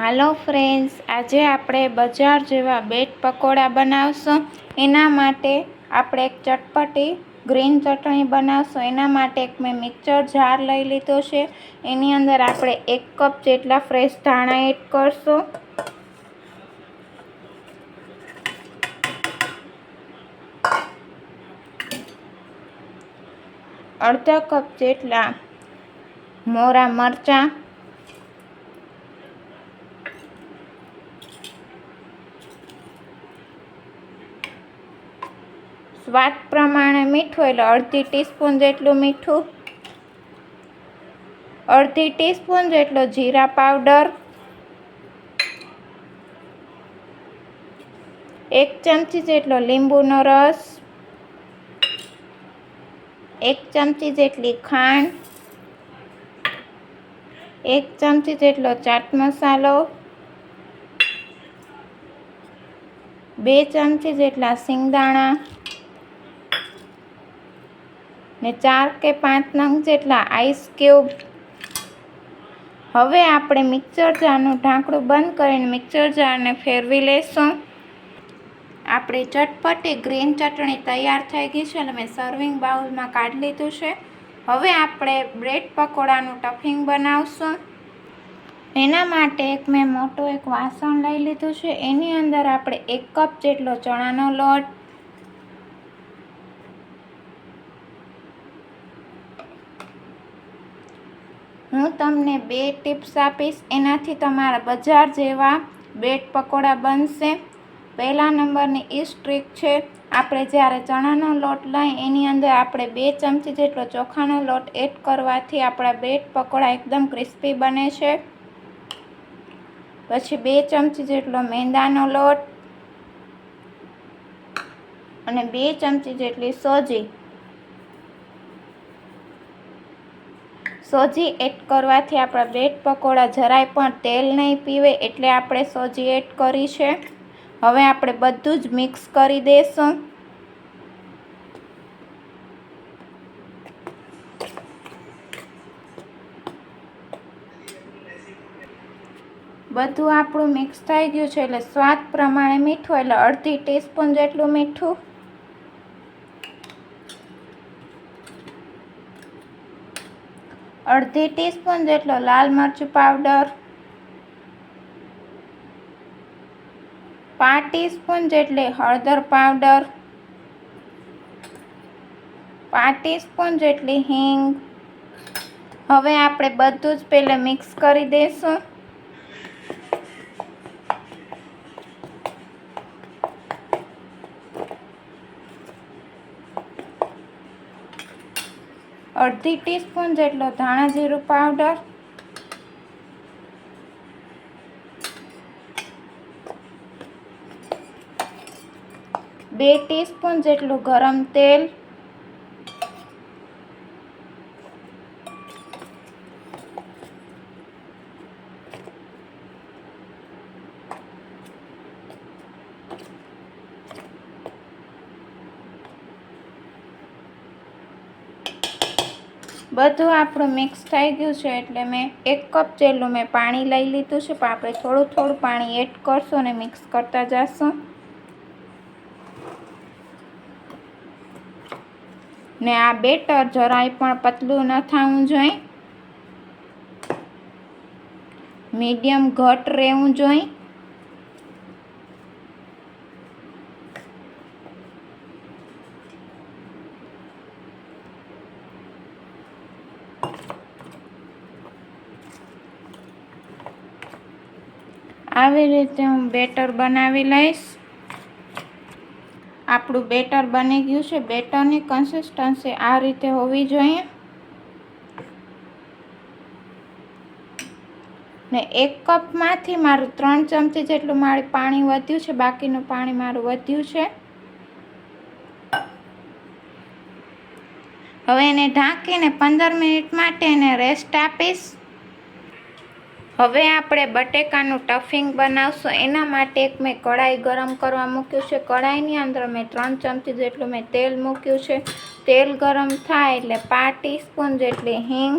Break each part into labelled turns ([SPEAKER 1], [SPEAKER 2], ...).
[SPEAKER 1] હાલો friends, આજે આપણે બજાર જેવા બેટ પકોડા બનાવશું. એના માટે આપણે એક ચટપટી, ગ્રીન ચટણી બનાવશું. એના માટે એક મેં મિક્સર જાર લઈ લીધો છે. એની અંદર આપણે એક કપ જેટલા ફ્રેશ ધાણા એડ કરશું. અડધા કપ જેટલા મોરા મરચાં સ્વાદ પ્રમાણે મીઠું એટલે અડધી ટીસ્પૂન જેટલું મીઠું, અડધી ટીસ્પૂન જેટલો જીરા પાવડર, એક ચમચી જેટલો લીંબુનો રસ, એક ચમચી જેટલી ખાંડ, એક ચમચી જેટલો ચાટ મસાલો, બે ચમચી જેટલા સિંગદાણા ને ચાર કે પાંચ નંગ જેટલા આઈસ ક્યુબ હવે આપણે મિક્સર જારનું ઢાંકણું બંધ કરીને મિક્સર જારને ફેરવી લેશું. આપણે ચટપટી ગ્રીન ચટણી તૈયાર થઈ ગઈ છે અને મેં સર્વિંગ બાઉલમાં કાઢી લીધું છે. હવે આપણે બ્રેડ પકોડાનું ટફિંગ બનાવશું. એના માટે એક મેં મોટું એક વાસણ લઈ લીધું છે. એની અંદર આપણે એક કપ જેટલો ચણાનો લોટ હું તમને બે ટિપ્સ આપીશ. એનાથી તમારા બજાર જેવા બ્રેડ પકોડા બનશે. પહેલા નંબરની એ ટ્રીક છે. આપણે જ્યારે ચણાનો લોટ લઈ એની અંદર આપણે બે ચમચી જેટલો ચોખાનો લોટ એડ કરવાથી આપણા બ્રેડ પકોડા એકદમ ક્રિસ્પી બને છે. પછી બે ચમચી જેટલો મેંદાનો લોટ અને બે ચમચી જેટલી સોજી. સોજી એડ કરવાથી આપણા બ્રેડ પકોડા જરાય પણ તેલ નહીં પીવે એટલે આપણે સોજી એડ કરી છે. હવે આપણે બધું જ મિક્સ કરી દઈશું બધું આપણું મિક્સ થઈ ગયું છે એટલે સ્વાદ પ્રમાણે મીઠું એટલે અડધી ટીસ્પૂન જેટલું મીઠું. અડધી ટીસ્પૂન જેટલો લાલ મરચું પાવડર, પાંચ ટીસ્પૂન જેટલી હળદર પાવડર, પાંચ ટીસ્પૂન જેટલી હિંગ. હવે આપણે બધું જ પહેલાં મિક્સ કરી દઈશું. અડધી ટીસ્પૂન જેટલો ધાણા જીરું પાવડર. બે ટીસ્પૂન જેટલું ગરમ તેલ. બધું આપણું મિક્સ થઈ ગયું છે એટલે મેં એક કપ જેટલું મેં પાણી લઈ લીધું છે, પણ આપણે થોડું થોડું પાણી એડ કરશું અને મિક્સ કરતા જશું. ને આ બેટર જરાય પણ પતલું ન થવું જોઈએ. મીડિયમ ઘટ રહેવું જોઈએ. આવી રીતે હું બેટર બનાવી લઈશ. આપણું બેટર બની ગયું છે. બેટરની કન્સિસ્ટન્સી આ રીતે હોવી જોઈએ. ને એક કપમાંથી મારું ત્રણ ચમચી જેટલું મારું પાણી વધ્યું છે. બાકીનું પાણી મારું વધ્યું છે. હવે એને ઢાંકીને પંદર મિનિટ માટે એને રેસ્ટ આપીશ. હવે આપણે બટેકાનું ટફિંગ બનાવશું. એના માટે એક મેં કઢાઈ ગરમ કરવા મૂક્યું છે. કઢાઈની અંદર મેં ત્રણ ચમચી જેટલું મેં તેલ મૂક્યું છે. તેલ ગરમ થાય એટલે પાંચ ટીસ્પૂન જેટલી હિંગ,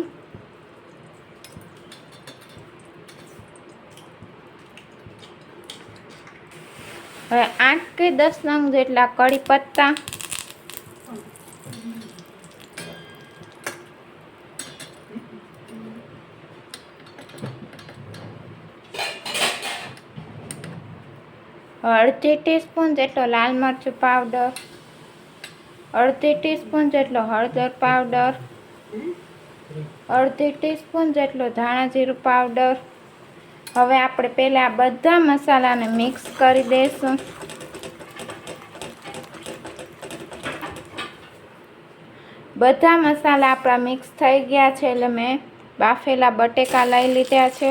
[SPEAKER 1] હવે આઠ કે દસ નંગ જેટલા કડી પત્તા અડધી ટીસ્પૂન જેટલો લાલ મરચું પાવડર, અડધી ટીસ્પૂન જેટલો હળદર પાવડર, અડધી ટીસ્પૂન જેટલો ધાણા જીરું પાવડર. હવે આપણે પહેલાં આ બધા મસાલાને મિક્સ કરી દઈશું. બધા મસાલા આપણા મિક્સ થઈ ગયા છે એટલે મેં બાફેલા બટેકા લઈ લીધા છે.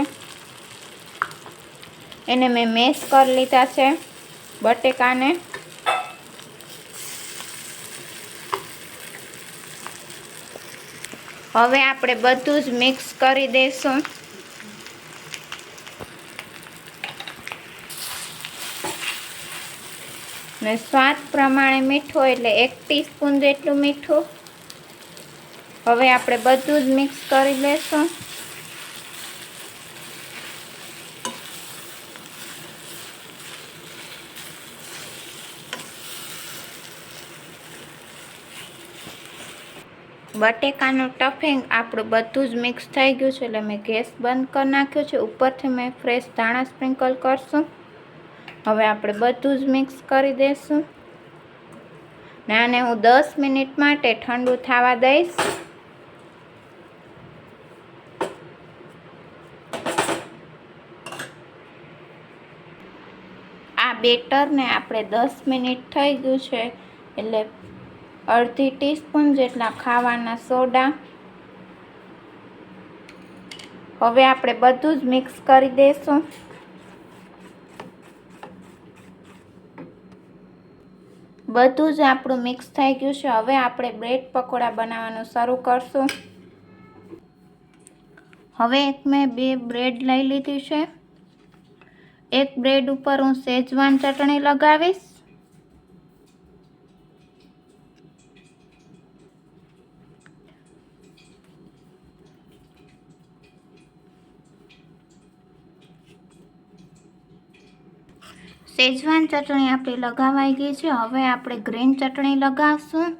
[SPEAKER 1] એને મેં મેશ કરી લીધા છે. બટેકાને. હવે આપણે બધું જ મિક્સ કરી દઈશું. ને સ્વાદ પ્રમાણે મીઠું એટલે એક ટીસ્પૂન જેટલું મીઠું. હવે આપણે બધું જ મિક્સ કરી લઈશું બટેકાનું ટફિંગ આપણું બધું જ મિક્સ થઈ ગયું છે એટલે મેં ગેસ બંધ કરી નાખ્યો છે. ઉપરથી મેં ફ્રેશ ધાણા સ્પ્રિંકલ કરશું. હવે આપણે બધું જ મિક્સ કરી દઈશું ને આને હું દસ મિનિટ માટે ઠંડુ થવા દઈશ. આ બેટરને આપણે દસ મિનિટ થઈ ગયું છે એટલે અડધી ટીસ્પૂન જેટલા ખાવાના સોડા. હવે આપણે બધું જ મિક્સ કરી દઈશું બધું જ આપણું મિક્સ થઈ ગયું છે. હવે આપણે બ્રેડ પકોડા બનાવવાનું શરૂ કરશું. હવે એક મેં બે બ્રેડ લઈ લીધી છે. એક બ્રેડ ઉપર હું સેજવાન ચટણી લગાવીશ. સેજવાન ચટણી આપણી લગાવાઈ ગઈ છે. હવે આપણે ગ્રીન ચટણી લગાવશું.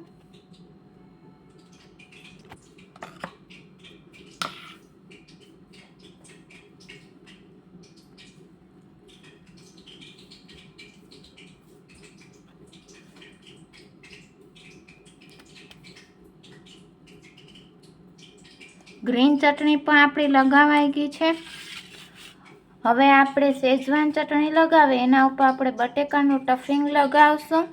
[SPEAKER 1] ગ્રીન ચટણી પણ આપણી લગાવાઈ ગઈ છે. હવે આપણે શેજવાન ચટણી લગાવે એના ઉપર આપણે બટેકાનું ટફિંગ લગાવશું.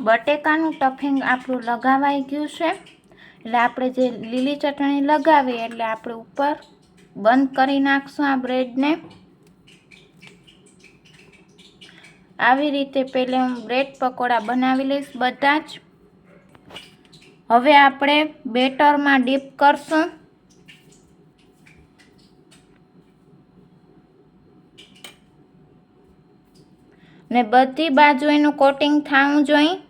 [SPEAKER 1] બટેકાનું ટફિંગ આપણું લગાવાઈ ગયું છે. એટલે આપણે જે લીલી ચટણી લગાવી એટલે આપણે ઉપર બંધ કરી નાખશું આ બ્રેડને. આવી રીતે પહેલે હું બ્રેડ પકોડા બનાવી લઈશ બધા જ. હવે આપણે બેટરમાં ડીપ કરશું. ને બધી બાજુ એનું કોટિંગ થવું જોઈએ.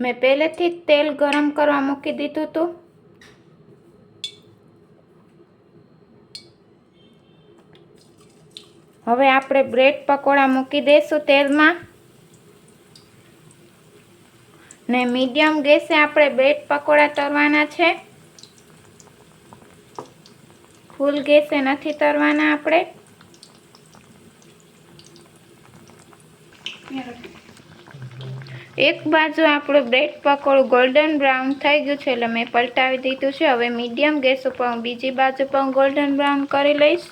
[SPEAKER 1] મેં પહેલેથી જ તેલ ગરમ કરવા મૂકી દીધું હતું હવે આપણે બ્રેડ પકોડા મૂકી દઈશું તેલમાં. ને મીડિયમ ગેસે આપણે બ્રેડ પકોડા તરવાના છે. ફૂલ ગેસે નથી તરવાના આપણે. એક બાજુ આપણું બ્રેડ પકોડું ગોલ્ડન બ્રાઉન થઈ ગયું છે એટલે મેં પલટાવી દીધું છે. હવે મીડિયમ ગેસ ઉપર હું બીજી બાજુ પણ ગોલ્ડન બ્રાઉન કરી લઈશ.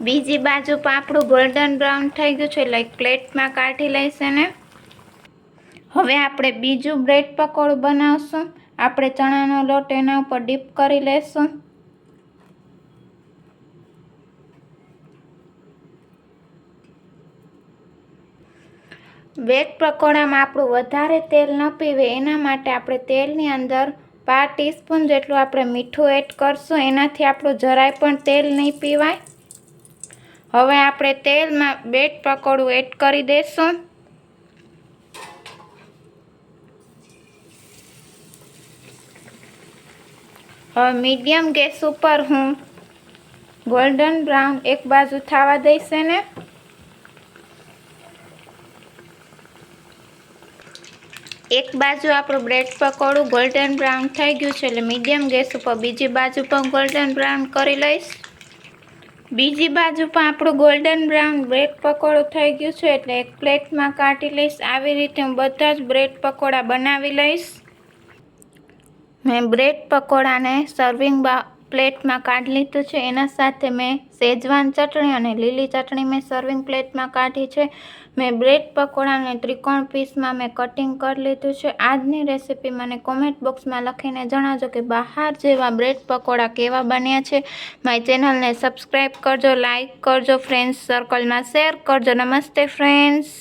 [SPEAKER 1] બીજી બાજુ પણ આપણું ગોલ્ડન બ્રાઉન થઈ ગયું છે એટલે પ્લેટમાં કાઢી લઈશ એને. હવે આપણે બીજું બ્રેડ પકોડું બનાવશું. આપણે ચણાનો લોટ એના ઉપર ડીપ કરી લઈશું બ્રેડ પકોડામાં આપણું વધારે તેલ ન પીવે, એના માટે આપણે તેલની અંદર બાર ટીસ્પૂન જેટલું આપણે મીઠું એડ કરશું, એનાથી આપણું જરાય પણ તેલ નહીં પીવાય. હવે આપણે તેલમાં બેટ પકોડું એડ કરી દઈશું હવે મીડિયમ ગેસ ઉપર હું ગોલ્ડન બ્રાઉન એક બાજુ થવા દઈશ ને એક બાજુ આપણું બ્રેડ પકોડું ગોલ્ડન બ્રાઉન થઈ ગયું છે એટલે મીડિયમ ગેસ ઉપર બીજી બાજુ પણ ગોલ્ડન બ્રાઉન કરી લઈશ. બીજી બાજુ પણ આપણું ગોલ્ડન બ્રાઉન બ્રેડ પકોડું થઈ ગયું છે એટલે એક પ્લેટમાં કાઢી લઈશ. આવી રીતે હું બધા જ બ્રેડ પકોડા બનાવી લઈશ. મેં બ્રેડ પકોડાને સર્વિંગ બા પ્લેટમાં કાઢી લીધું છે. એના સાથે મેં શેજવાન ચટણી અને લીલી ચટણી મેં સર્વિંગ પ્લેટમાં કાઢી છે. મેં બ્રેડ પકોડાને ત્રિકોણ પીસમાં મેં કટિંગ કરી લીધું છે. આજની રેસીપી મને કોમેન્ટ બોક્સમાં લખીને જણાવજો કે બહાર જેવા બ્રેડ પકોડા કેવા બન્યા છે. મારી ચેનલને સબસ્ક્રાઈબ કરજો લાઈક કરજો ફ્રેન્ડ્સ સર્કલમાં શેર કરજો. નમસ્તે ફ્રેન્ડ્સ